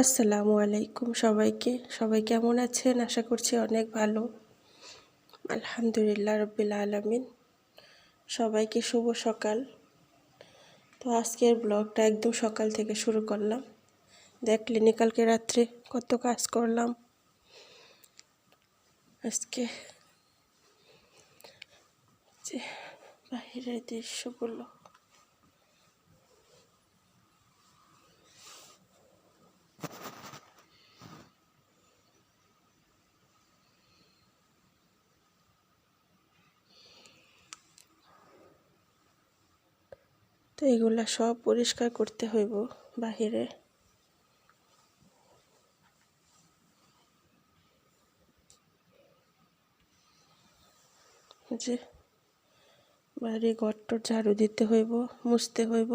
আসসালামু আলাইকুম সবাইকে। সবাই কেমন আছেন? আশা করছি অনেক ভালো। আলহামদুলিল্লাহ রবিল আলমিন। সবাইকে শুভ সকাল। তো আজকের ব্লগটা একদম সকাল থেকে শুরু করলাম। দেখলেনি কালকে রাত্রে কত কাজ করলাম। আজকে বাহিরের দৃশ্যগুলো। তো এগুলা সব পরিষ্কার করতে হইব বাহিরে। যে বাড়ি ঘরটর ঝাড়ু দিতে হইব, মুছতে হইব,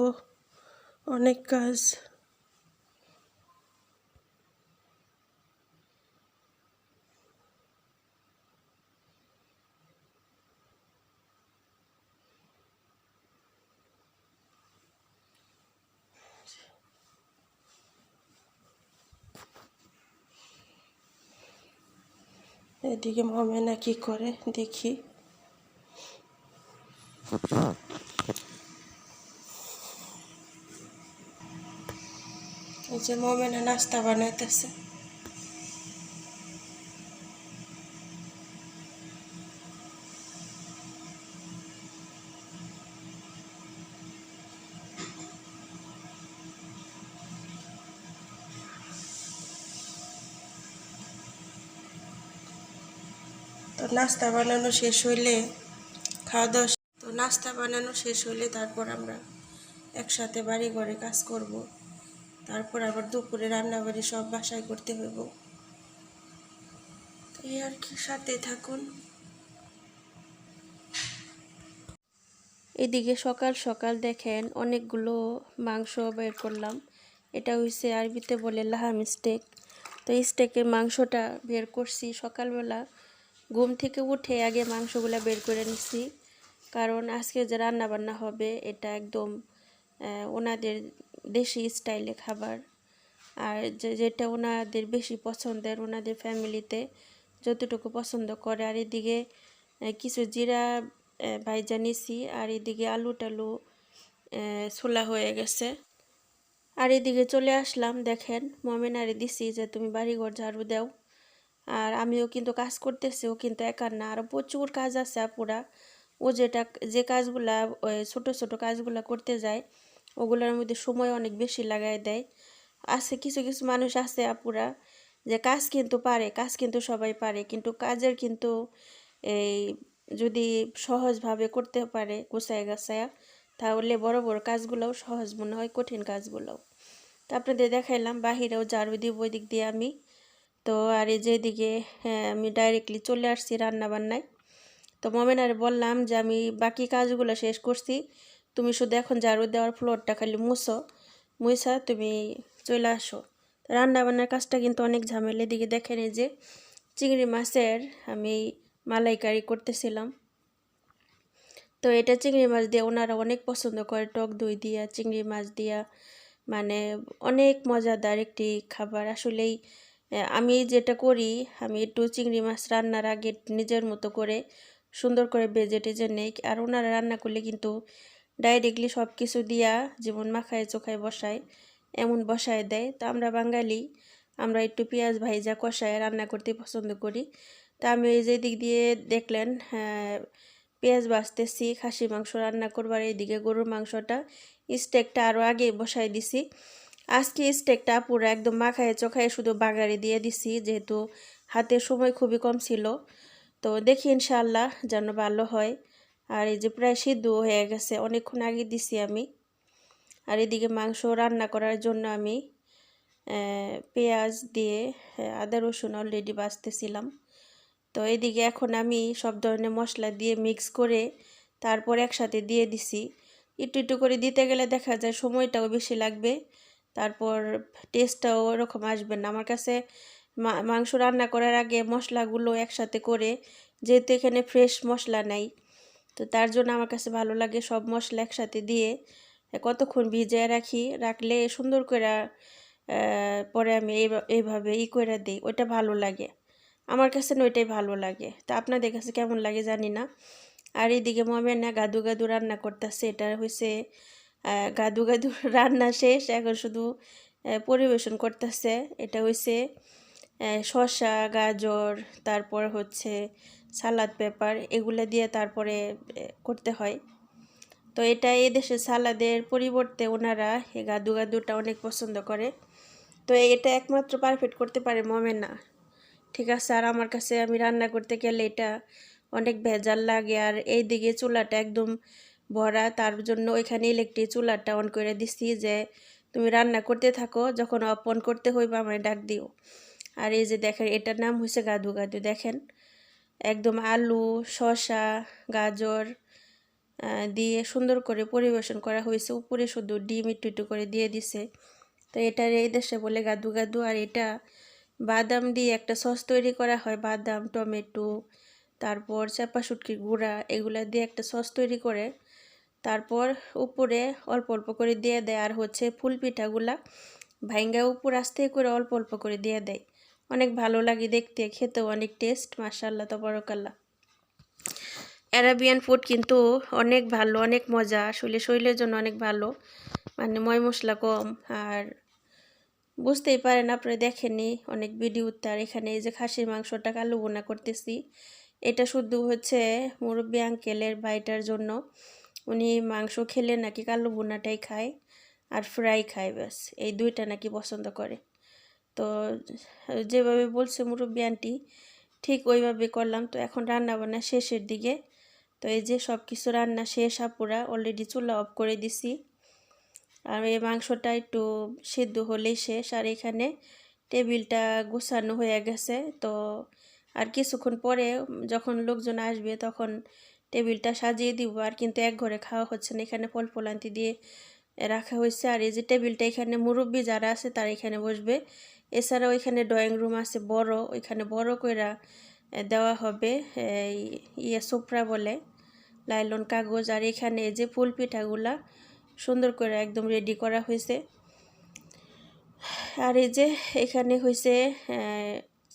অনেক কাজ এদিকে মমেনা কি করে দেখি। এই যে মমেনা নাস্তা বানাইতেছে। নাস্তা বানানো শেষ হইলে খাওয়া দাওয়া তো নাস্তা বানানো শেষ হইলে তারপর আমরা একসাথে বাড়ি ঘরে কাজ করব। তারপর আবার দুপুরে রান্না বাড়ি সব বাসায় করতে হইব। এই আর কি সাথে থাকুন। এদিকে সকাল সকাল দেখেন অনেকগুলো মাংস বের করলাম। এটা হইছে আরবিতে বলে লাহাম স্টেক তো এই স্টেকের মাংসটা বের করছি সকালবেলা। ঘুম থেকে উঠে আগে মাংসগুলো বের করে নিছি। কারণ আজকে যে রান্না বান্না হবে, এটা একদম ওনাদের দেশি স্টাইলে খাবার। আর যেটা ওনাদের বেশি পছন্দের, ওনাদের ফ্যামিলিতে যতটুকু পছন্দ করে। আর এদিকে কিছু জিরা ভাইজা নিছি, আর এদিকে আলু টালু ছোলা হয়ে গেছে। আর এদিকে চলে আসলাম, দেখেন মমিনারে দিছি যে, তুমি বাড়িঘর ঝাড়ু দাও। আর আমিও কিন্তু কাজ করতেছি, ও কিন্তু একার না। আর প্রচুর কাজ আছে আপুরা। ও যেটা, যে কাজগুলা ছোট ছোট কাজগুলা করতে যায়, ওগুলোর মধ্যে সময় অনেক বেশি লাগাই দেয়। আছে কিছু কিছু মানুষ আছে আপুরা, যে কাজ কিন্তু পারে, কাজ কিন্তু সবাই পারে, কিন্তু কাজের কিন্তু এই যদি সহজভাবে করতে পারে, গোছায় গাছায়া, তাহলে বড় বড় কাজগুলোও সহজ মনে হয়, কঠিন কাজগুলোও। তো আপনাদের দেখাইলাম, বাহিরেও ঝাড়ু দিব ওই দিক দিয়ে আমি। তো আর এই যেদিকে হ্যাঁ, আমি ডাইরেক্টলি চলে আসছি রান্না বান্নায় তো মমেনারে বললাম যে আমি বাকি কাজগুলো শেষ করছি তুমি শুধু এখন ঝাড়ু দেওয়ার ফ্লোরটা খালি মুছো মুইসা তুমি চলে আসো। রান্নাবান্নার কাজটা কিন্তু অনেক ঝামেলা। দিকে দেখেন যে চিংড়ি মাছের আমি মালাইকারি করতেছিলাম। তো এটা চিংড়ি মাছ দিয়ে ওনারা অনেক পছন্দ করে টক দই দিয়া চিংড়ি মাছ দিয়া। মানে অনেক মজাদার একটি খাবার। আসলেই আমি যেটা করি, আমি একটু চিংড়ি মাছ রান্নার আগে নিজের মতো করে সুন্দর করে বেজে টেজে নেই। আর ওনারা রান্না করলে কিন্তু ডাইরেক্টলি সব কিছু দিয়া যেমন মাখায়, চোখায়, বসায়, এমন বসায় দেয়। তো আমরা বাঙালি, আমরা একটু পেঁয়াজ ভাইজা কষায় রান্না করতে পছন্দ করি। তা আমি এই যে দিক দিয়ে দেখলেন পেঁয়াজ বাছতেছি খাসি মাংস রান্না করবার এইদিকে গরুর মাংসটা স্টেকটা আরও আগে বসাই দিছি। আজকে স্টেকটা পুরো একদম মাখায় চোখায় শুধু বাগারে দিয়ে দিছি, যেহেতু হাতের সময় খুবই কম ছিল। তো দেখি ইনশাল্লাহ যেন ভালো হয়। আর এই যে প্রায় সিদ্ধ হয়ে গেছে, অনেকক্ষণ আগে দিছি আমি। আর এদিকে মাংস রান্না করার জন্য আমি পেঁয়াজ দিয়ে আদা রসুন অলরেডি বাছতেছিলাম তো এদিকে এখন আমি সব ধরনের মশলা দিয়ে মিক্স করে তারপর একসাথে দিয়ে দিছি। একটু একটু করে দিতে গেলে দেখা যায় সময়টাও বেশি লাগবে। তারপর টেস্টটাও ওরকম আসবে না। আমার কাছে মাংস রান্না করার আগে মশলাগুলো একসাথে করে, যেহেতু এখানে ফ্রেশ মশলা নাই, তো তার জন্য আমার কাছে ভালো লাগে সব মশলা একসাথে দিয়ে কতক্ষণ ভিজিয়ে রাখি, রাখলে সুন্দর করে পরে আমি এইভাবে ই করে দিই, ওইটা ভালো লাগে। আমার কাছে ওইটাই ভালো লাগে। তা আপনাদের কাছে কেমন লাগে জানি না। আর এইদিকে মমেনা গাদু গাদু রান্না করতেছে, এটা হয়েছে গাদু গাদু রান্না শেষ। এখন শুধু পরিবেশন করতেছে। এটা হয়েছে শসা, গাজর, তারপর হচ্ছে সালাদ পেপার। এগুলো দিয়ে তারপরে করতে হয়। তো এটা এই দেশে সালাদের পরিবর্তে ওনারা এই গাদু গাদুটা অনেক পছন্দ করে। তো এটা একমাত্র পারফেক্ট করতে পারে মমেনা ঠিক আছে, আর আমার কাছে আমি রান্না করতে গেলে এটা অনেক ভেজাল লাগে। আর এই দিকে চুলাটা একদম ভরা তার জন্য ওইখানে ইলেকট্রিক চুলাটা অন করে দিছি যে তুমি রান্না করতে থাকো, যখন অফ অন করতে হইবে আমায় ডাক দিও। আর এই যে দেখেন, এটার নাম হয়েছে গাদু গাদু, দেখেন? একদম আলু, শসা, গাজর দিয়ে সুন্দর করে পরিবেশন করা হয়েছে উপরে শুধু ডিম একটু একটু করে দিয়ে দিছে। তো এটার এই দেশে বলে গাদু গাদু, আর এটা বাদাম দিয়ে একটা সস তৈরি করা হয়, বাদাম, টমেটো, তারপর চাপা শুটকির গুঁড়া, এগুলা দিয়ে একটা সস তৈরি করে। তারপর উপরে অল্প অল্প করে দিয়ে দেয় আর হচ্ছে ফুল পিঠাগুলা ভাইঙ্গা উপর আস্তে করে অল্প অল্প করে দিয়ে দেয়। অনেক ভালো লাগে দেখতে, খেতেও অনেক টেস্ট মার্শাল্লাহ তবরকাল্লা অ্যারাবিয়ান ফুড কিন্তু অনেক ভালো, অনেক মজা, আসলে শরীরের জন্য অনেক ভালো। মানে ময় মশলা কম আর বুঝতেই পারেন আপনারা দেখেননি, অনেক ভিডিওতে আর এখানে এই যে খাসির মাংসটা কালো বোনা করতেছি। এটা শুধু হচ্ছে মুরব্বী আঙ্কেলের ভাইটার জন্য। উনি মাংস খেলে নাকি কালো বোনাটাই খায় আর ফ্রাই খায় ব্যাস। এই দুইটা নাকি পছন্দ করে। তো যেভাবে বলছে মুরব্বী আন্টি, ঠিক ওইভাবে করলাম। তো এখন রান্না বান্না শেষের দিকে। তো এই যে সব কিছু রান্না শেষ, আপুরা অলরেডি চুলা অফ করে দিছি। আর এই মাংসটা একটু সিদ্ধ হলেই শেষ। আর এখানে টেবিলটা গুছানো হয়ে গেছে। তো আর কিছুক্ষণ পরে যখন লোকজন আসবে তখন টেবিলটা সাজিয়ে দিব আর কিন্তু এক ঘরে খাওয়া হচ্ছে না। এখানে ফল ফলান্তি দিয়ে রাখা হয়েছে আর এই যে টেবিলটা এখানে মুরব্বী যারা আছে তারা এখানে বসবে। এছাড়াও এখানে ড্রয়িং রুম আছে বড় ওইখানে বড় কইরা দেওয়া হবে ইয়ে সোপরা বলে, লাইলন কাগজ আর এখানে যে ফুল পিঠাগুলা সুন্দর করে একদম রেডি করা হয়েছে। আর এই যে এখানে হয়েছে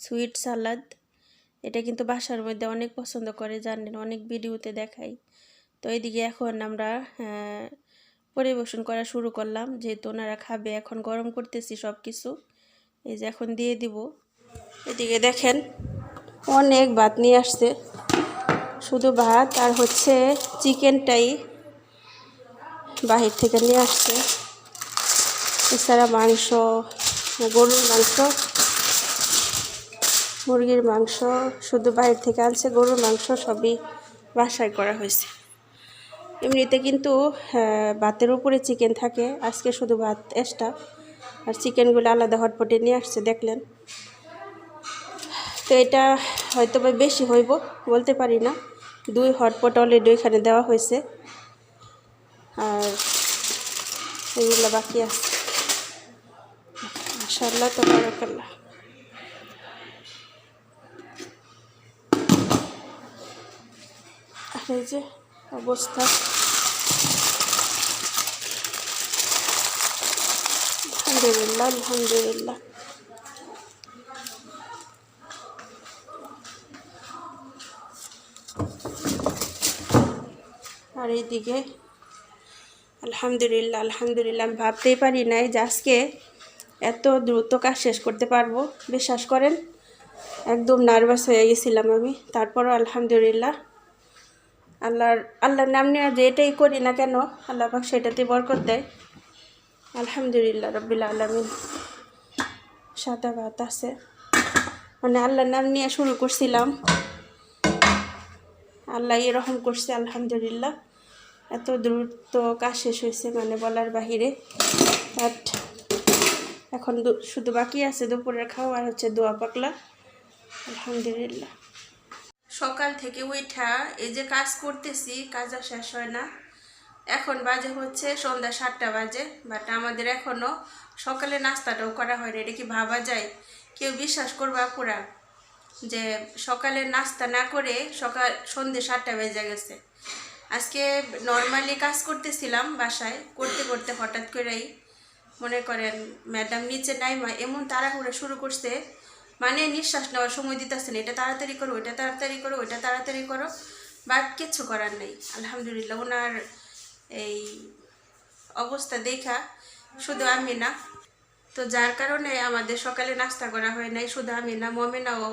সুইট সালাদ। এটা কিন্তু বাসার মধ্যে অনেক পছন্দ করে, জানেন, অনেক ভিডিওতে দেখাই। তো এইদিকে এখন আমরা পরিবেশন করা শুরু করলাম। যেহেতু ওনারা খাবে, এখন গরম করতেছি সব কিছু এই যে এখন দিয়ে দিব। এদিকে দেখেন, অনেক ভাত নিয়ে আসছে। শুধু ভাত আর হচ্ছে চিকেনটাই বাহির থেকে নিয়ে আসছে। এছাড়া মাংস, গরুর মাংস। মুরগির মাংস শুধু বাইরে থেকে আনছে, গরুর মাংস সবই বাসায় করা হয়েছে। এমনিতে কিন্তু ভাতের উপরে চিকেন থাকে, আজকে শুধু ভাত এক্সট্রা আর চিকেনগুলো আলাদা হটপটে নিয়ে আসছে, দেখলেন। তো এটা হয়তো বা বেশি হইব, বলতে পারি না। দুই হটপট অলরেডি ওইখানে দেওয়া হয়েছে। আর এগুলো বাকি আছে। মাশাল্লাহ তো বারাকাল্লাহ এই যে অবস্থা। আলহামদুলিল্লাহ আলহামদুলিল্লাহ। আর এইদিকে, আলহামদুলিল্লাহ আলহামদুলিল্লাহ, আমি ভাবতেই পারি নাই যে আজকে এত দ্রুত কাজ শেষ করতে পারব। বিশ্বাস করেন, একদম নার্ভাস হয়ে গেছিলাম আমি। তারপরও আলহামদুলিল্লাহ আল্লাহর আল্লাহর নাম নিয়ে যে এটাই করি না কেন, আল্লাহ পাক সেটাতে বরকত দেয়। আলহামদুলিল্লাহ রবিল্লা আলমিন। সাদা ভাত আছে। মানে আল্লাহর নাম নিয়ে শুরু করছিলাম। আল্লাহ এরকম করছে, আলহামদুলিল্লাহ। এত দ্রুত কাজ শেষ হয়েছে মানে বলার বাহিরে। বাট এখন শুধু বাকি আছে দুপুরের খাওয়া আর হচ্ছে দোয়া পাকলা আলহামদুলিল্লাহ। সকাল থেকে উঠা এই যে কাজ করতেছি কাজ শেষ হয় না। এখন বাজে হচ্ছে সন্ধ্যা সাতটা বাজে বাট আমাদের এখনও সকালে নাস্তাটাও করা হয়নি। এটা কি ভাবা যায়? কেউ বিশ্বাস করবে আপুরা? যে সকালে নাস্তা না করে সকাল, সন্ধ্যে সাতটা বেজে গেছে। আজকে নর্মালি কাজ করতেছিলাম বাসায়, করতে করতে হঠাৎ করেই মনে করেন ম্যাডাম নিচে নাইমা, এমন তাড়াহুড়ো শুরু করছে মানে নিঃশ্বাস নেওয়ার সময় দিতেছে না এটা তাড়াতাড়ি করো ওইটা তাড়াতাড়ি করো ওইটা তাড়াতাড়ি করো। বাট কিচ্ছু করার নেই। আলহামদুলিল্লাহ, ওনার এই অবস্থা দেখা শুধু আমি না। তো যার কারণে আমাদের সকালে নাস্তা করা হয় নাই, শুধু আমি না, মমেনাও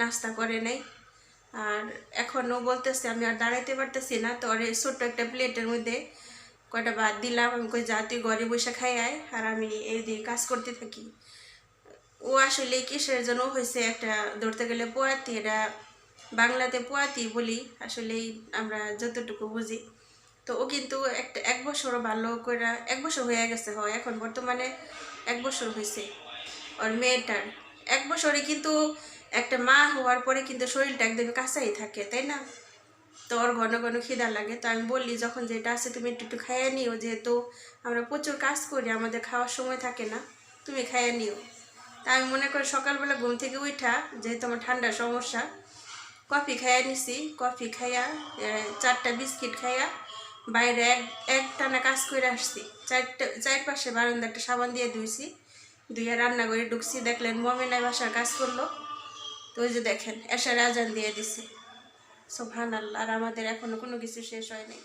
নাস্তা করে নাই। আর এখনও বলতেছে, আমি আর দাঁড়াইতে পারতেছি না। তো ওর ছোট্ট একটা প্লেটের মধ্যে কয়টা ভাত দিলাম, আমি কই, যা তুই ঘরে বসে খাই আয়, আর আমি এই দিয়ে কাজ করতে থাকি। ও আসলে কিসের জন্য হয়েছে একটা ধরতে গেলে পোয়াতি, এটা বাংলাতে পোয়াতি বলি আসলেই আমরা যতটুকু বুঝি। তো ও কিন্তু একটা এক বছরও ভালো করে এক বছর হয়ে গেছে হয়, এখন বর্তমানে এক বছর হয়েছে ওর মেয়েটার। এক বছরে কিন্তু একটা মা হওয়ার পরে কিন্তু শরীরটা একদম কাঁচাই থাকে, তাই না? তো ওর ঘন ঘন খিদা লাগে, তো আমি বললি যখন যেটা আছে তুমি একটু একটু খাইয়ে নিও, যেহেতু আমরা প্রচুর কাজ করি, আমাদের খাওয়ার সময় থাকে না, তুমি খাইয়ে নিও। তা আমি মনে করি সকালবেলা ঘুম থেকে উঠা, যেহেতু আমার ঠান্ডার সমস্যা, কফি খাইয়া নিছি। কফি খাইয়া চারটা বিস্কিট খাইয়া বাইরে এক এক টানা কাজ করে আসছি। চারটে, চারপাশে বারান্দা একটা সাবান দিয়ে ধুইছি ধুয়ে রান্না করে ঢুকছি। দেখলেন মমিনাই বাসার কাজ করল। তো ওই যে দেখেন, এসার আজান দিয়ে দিছে। সোভান আল্লাহ আর আমাদের এখনও কোনো কিছু শেষ হয় নাই।